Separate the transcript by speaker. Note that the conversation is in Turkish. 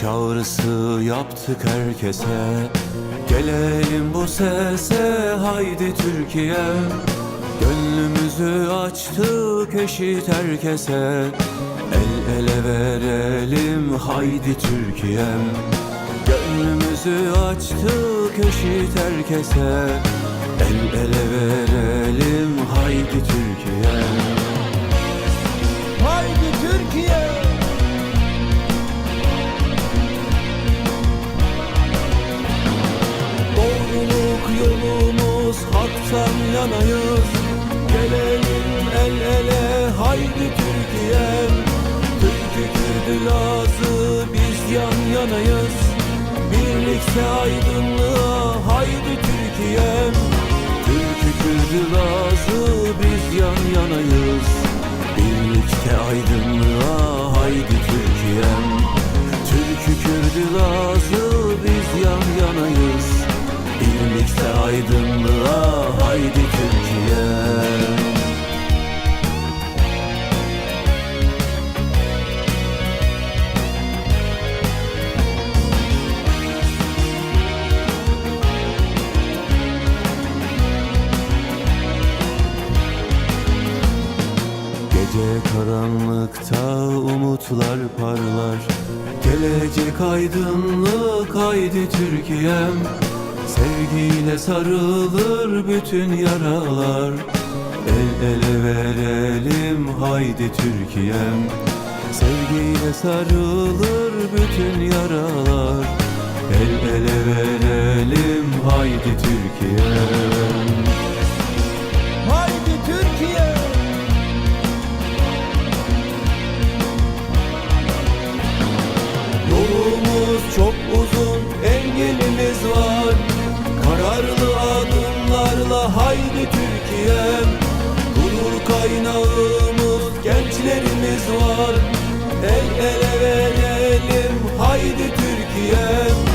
Speaker 1: çağrısı yaptık herkese. Gelelim bu sese haydi Türkiye. Gönlümüzü açtık eşit herkese. El ele verelim haydi Türkiye'm Gönlümüzü açtık eşit herkese. El ele haktan yanayız Gelelim el ele haydi Türkiye'm. Türkü Kürdü Lazı biz yan yanayız. Birlikte aydınlığa haydi Türkiye'm. Türkü Kürdü Lazı biz yan yanayız. Birlikte aydınlığa aydınlığa haydi Türkiye. Gece karanlıkta umutlar parlar. Gelecek aydınlık haydi Türkiye'm Sevgiyle sarılır bütün yaralar. El ele verelim haydi Türkiye'm. Sevgiyle sarılır bütün yaralar. El ele verelim haydi Türkiye'm
Speaker 2: haydi Türkiye'm Gurur kaynağımız gençlerimiz var. El ele verelim haydi Türkiye'm